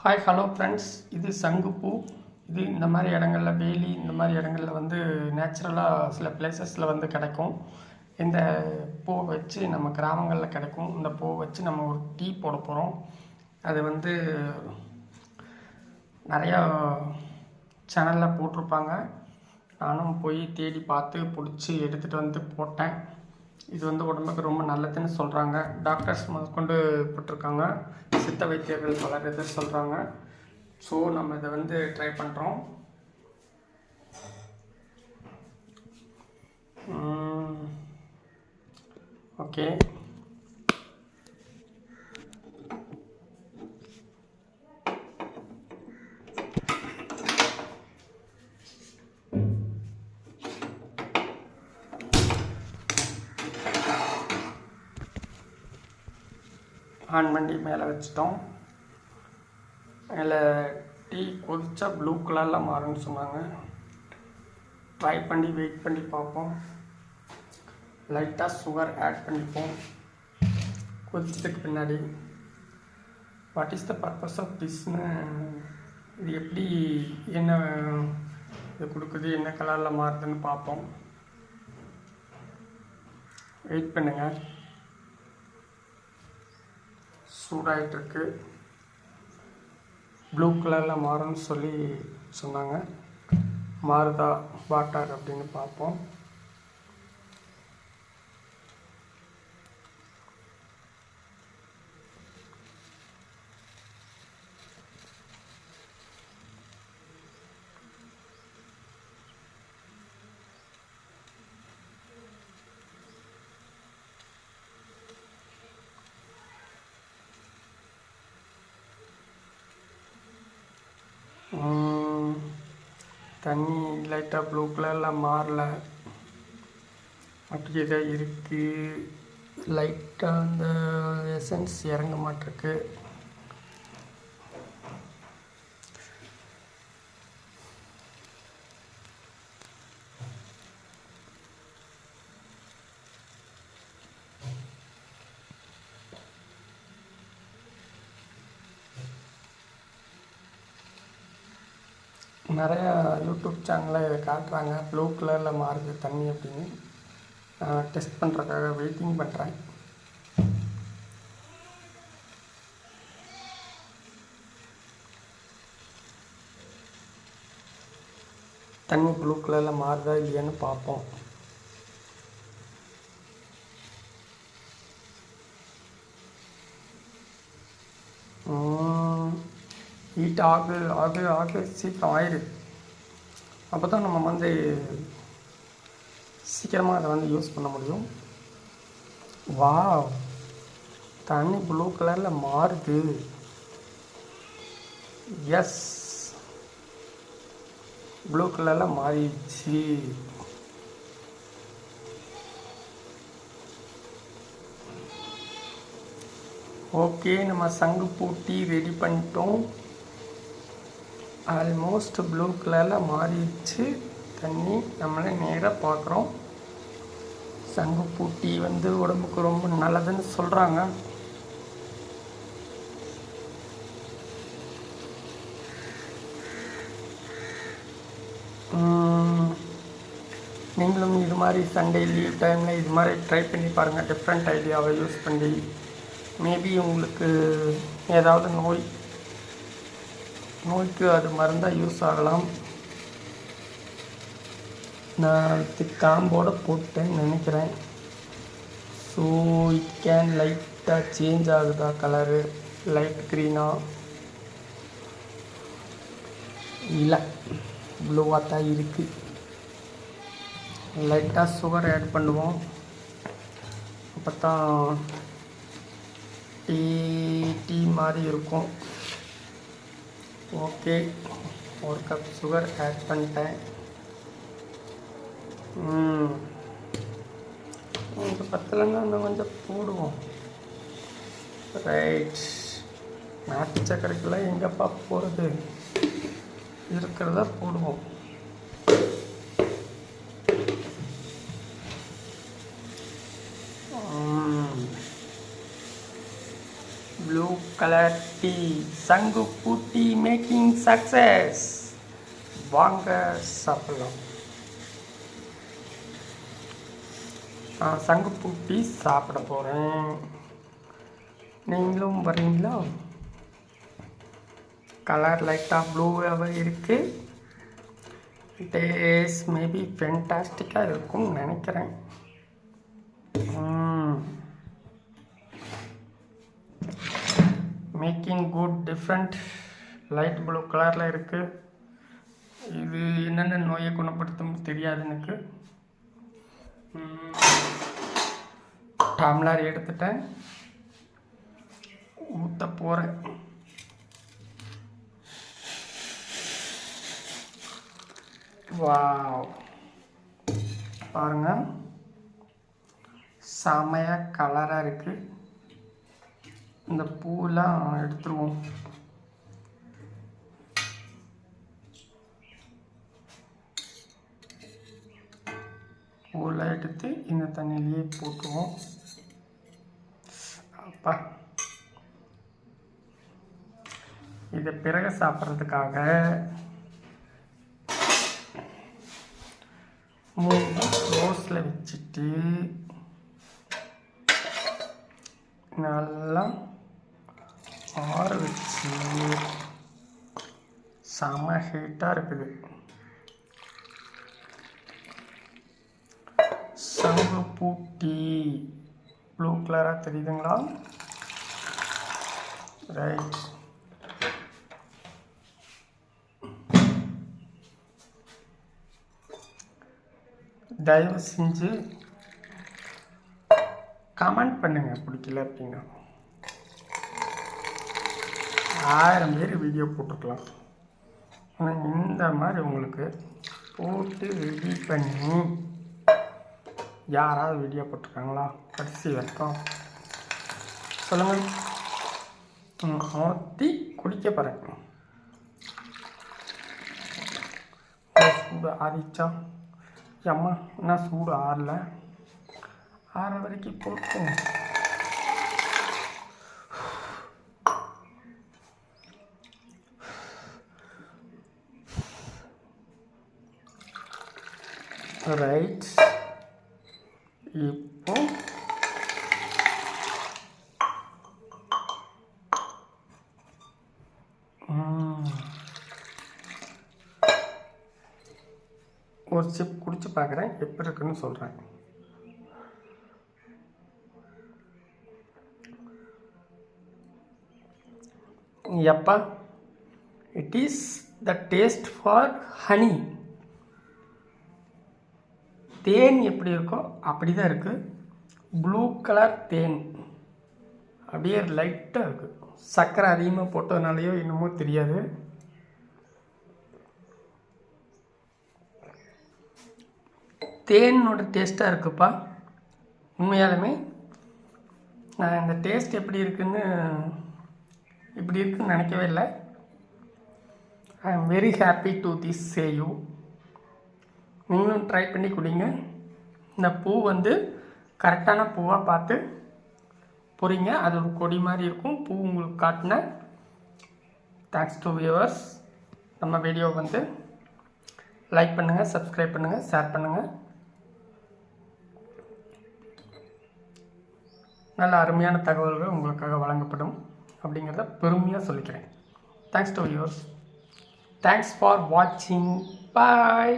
Hi hello friends இது சங்குப்பூ இது இந்த மாதிரி இடங்கள்ல வேலி இந்த மாதிரி இடங்கள்ல வந்து நேச்சுரலாக சில பிளேசஸில் வந்து கிடைக்கும். இந்த பூ வச்சு நம்ம கிராமங்களில் கிடைக்கும். இந்த பூ வச்சு நம்ம ஒரு டீ போட போகிறோம் அது வந்து நிறையா சேனலில் போட்டிருப்பாங்க. நானும் போய் தேடி பார்த்து பிடிச்சி எடுத்துகிட்டு வந்து போட்டேன். இது வந்து உடம்புக்கு ரொம்ப நல்லதுன்னு சொல்கிறாங்க டாக்டர்ஸ் முதற்கொண்டு போட்டிருக்காங்க. சித்த வைத்தியர்கள் பலர் இது சொல்கிறாங்க ஸோ நம்ம இதை வந்து ட்ரை பண்ணுறோம் ஓகே ஆன் பண்ணி மேலே வச்சிட்டோம். அதில் டீ கொதிச்சா ப்ளூ கலரில் மாறும்னு சொன்னாங்க. ட்ரை பண்ணி வெயிட் பண்ணி பார்ப்போம். லைட்டாக சுகர் ஆட் பண்ணிப்போம். கொதிச்சதுக்கு பின்னாடி. What is the purpose of திஸ்னு இது எப்படி என்ன இது கொடுக்குது என்ன கலரில் மாறுதுன்னு பார்ப்போம். வெயிட் பண்ணுங்கள் சூடாயிட்டு இருக்கு ப்ளூ கலரில் மாறும்னு சொல்லி சொன்னாங்க. மாறுதா வாட்டர் அப்படின்னு பார்ப்போம். தண்ணி லைட்டாக ப்ளூ கலரில் மாறல. அப்படியே தான் இருக்குது லைட்டாக அந்த எசன்ஸ் இறங்க மாட்டிருக்கு. நிறையா யூடியூப் சேனலில் இதை காட்டுறாங்க. ப்ளூ கலரில் மாறுது தண்ணி அப்படின்னு. நான் டெஸ்ட் பண்ணுறதுக்காக வெயிட்டிங் பண்ணுறேன் தண்ணி ப்ளூ கலரில் மாறுதா இல்லையான்னு பார்ப்போம். ஹீட் ஆகு ஆகு ஆகு சீக்கிரம் ஆயிடுது அப்போ தான் நம்ம வந்து சீக்கிரமாக அதை வந்து யூஸ் பண்ண முடியும். வாவ் தண்ணி ப்ளூ கலரில் மாறுது. எஸ் ப்ளூ கலரில் மாறிடுச்சு. ஓகே நம்ம சங்கு பூட்டி ரெடி பண்ணிட்டோம். ஆல்மோஸ்ட் ப்ளூ கலரில் மாறிடுச்சு. தண்ணி நம்மளே நேராக பார்க்குறோம் சங்கு பூட்டி வந்து உடம்புக்கு ரொம்ப நல்லதுன்னு சொல்கிறாங்க நீங்களும் இது மாதிரி சண்டே லீவ் டைமில் இது மாதிரி ட்ரை பண்ணி பாருங்கள் டிஃப்ரெண்ட் ஐடியாவை யூஸ் பண்ணி. மேபி உங்களுக்கு ஏதாவது நோய் நோய்க்கு அது மருந்தாக யூஸ் ஆகலாம். நான் இது காம்போட போட்டேன்னு நினைக்கிறேன். ஸோ இட் கேன் லைட்டாக சேஞ்ச் ஆகுதா கலரு லைட் க்ரீனா இல்லை. ப்ளூவாக தான் இருக்குது லைட்டாக சுகர் ஆட் பண்ணுவோம். அப்போ தான் டீ டீ மாதிரி இருக்கும். ஓகே. ஒரு கப் சுகர் ஆட் பண்ணிட்டேன். கொஞ்சம் பத்தலைன்னா இன்னும் கொஞ்சம் போடுவோம். ரைட் நாட்டு சக்கரைக்கெல்லாம் எங்கேப்பா போகிறது இருக்கிறத போடுவோம். Colour tea. சங்கு பூட்டி மேக்கிங் சக்சஸ். வாங்க சாப்பிடலாம். நான் சங்கு பூட்டி சாப்பிட போகிறேன் நீங்களும் வரீங்களா கலர் லைட்டாக ப்ளூவாகவே இருக்குது டேஸ் மேபி ஃபென்டாஸ்டிக்காக இருக்கும்னு நினைக்கிறேன். Making good different. Light blue கலரில் இருக்குது இது என்னென்ன நோயை குணப்படுத்தும் தெரியாது எனக்கு. டம்ளர் எடுத்துட்டேன். ஊற்ற போகிறேன் வாவ். பாருங்கள் செமையாக கலராக இருக்குது இந்த பூவெல்லாம் எடுத்துருவோம். பூவெல்லாம் எடுத்து இந்த தண்ணியிலேயே போட்டுருவோம். அப்பா. இதை பிறகு சாப்பிட்றதுக்காக மூணு ரோஸில் வச்சுட்டு நல்லா ஆற வச்சு செம ஹீட்டாக இருக்குது. சங்கு பூட்டி. ப்ளூ கலராக தெரியுதுங்களா? ரைட் தயவு செஞ்சு கமெண்ட் பண்ணுங்க பிடிக்கல அப்படின்னா. ஆயிரம் பேர் வீடியோ போட்டிருக்கலாம். இந்த மாதிரி உங்களுக்கு போட்டு ரெடி பண்ணி யாராவது வீடியோ போட்டிருக்காங்களா? கடைசி வரைக்கும். சொல்லுங்கள் ஊற்றி குடிக்க போகிறேன் சூடு ஆறிச்சா அம்மா என்ன சூடு ஆறல. ஆற வரைக்கும் போட்டு ரைட் இப்போ ம். ஒரு சிப் குடிச்சு பார்க்குறேன். எப்படி இருக்குன்னு சொல்கிறேன். எப்பா? It is the taste for honey தேன் எப்படி இருக்கோ அப்படி தான் இருக்குது ப்ளூ கலர் தேன். அப்படியே லைட்டாக இருக்குது சர்க்கரை அதிகமாக போட்டதுனாலையோ என்னமோ தெரியாது. தேனோட டேஸ்ட்டாக இருக்குப்பா. உண்மையாலுமே நான் இந்த டேஸ்ட் எப்படி இருக்குன்னு இப்படி இருக்குன்னு நினைக்கவே இல்லை. I am very happy to this say you நீங்களும் ட்ரை பண்ணி குடிங்க. இந்த பூ வந்து கரெக்டான பூவாக பார்த்து பொறிங்க அது ஒரு கொடி மாதிரி இருக்கும். பூ உங்களுக்கு காட்டினேன் தேங்க்ஸ் டு வியூவர்ஸ் நம்ம வீடியோ வந்து லைக் பண்ணுங்கள் சப்ஸ்கிரைப் பண்ணுங்கள் ஷேர் பண்ணுங்கள் நல்ல அருமையான தகவல்கள் உங்களுக்காக வழங்கப்படும் அப்படிங்கிறத பெருமையாக சொல்லிக்கிறேன். Thanks to viewers thanks for வாட்சிங் பாய்